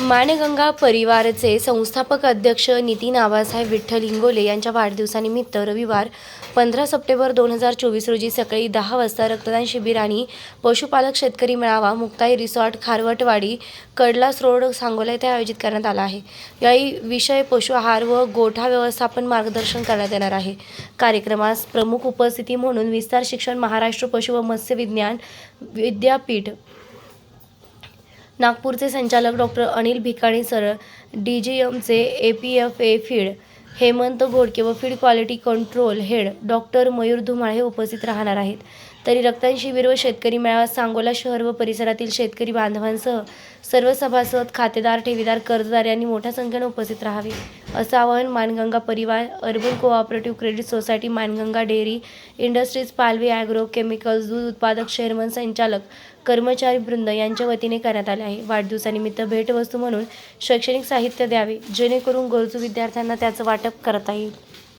मानगंगा परिवारचे संस्थापक अध्यक्ष नितीन आबासाहेब विठ्ठल इंगोले यांच्या वाढदिवसानिमित्त रविवार पंधरा सप्टेंबर दोन हजार चोवीस रोजी सकाळी दहा वाजता रक्तदान शिबिर आणि पशुपालक शेतकरी मेळावा मुक्ताई रिसॉर्ट खारवटवाडी कडलास रोड सांगोला येथे आयोजित करण्यात आला आहे. यावेळी विषय पशु आहार व गोठा व्यवस्थापन मार्गदर्शन करण्यात येणार आहे. कार्यक्रमास प्रमुख उपस्थिती म्हणून विस्तार शिक्षण महाराष्ट्र पशु व मत्स्य विज्ञान विद्यापीठ नागपूरचे संचालक doctor Anil Bhikani sir D G एमचे A P F A feed Hemant Ghodke व feed quality control head doctor Mayur Dhumal हे उपस्थित राहणार आहेत. तरी रक्तदान शिबिर व शेतकरी मेळावा सांगोला शहर व परिसरातील शेतकरी बांधवांसह सर्व सभासद खातेदार ठेवीदार कर्जदार यांनी मोठ्या संख्येने उपस्थित राहावे. असं आवाहन मानगंगा परिवार urban cooperative credit society Manganga dairy industries Palavi agro chemicals दूध उत्पादक शेअरमन संचालक कर्मचारी वृंद यांच्या वतीने करण्यात आले आहे. वाढदिवसानिमित्त भेटवस्तू म्हणून शैक्षणिक साहित्य द्यावे जेणेकरून गरजू विद्यार्थ्यांना त्याचं वाटप करता येईल.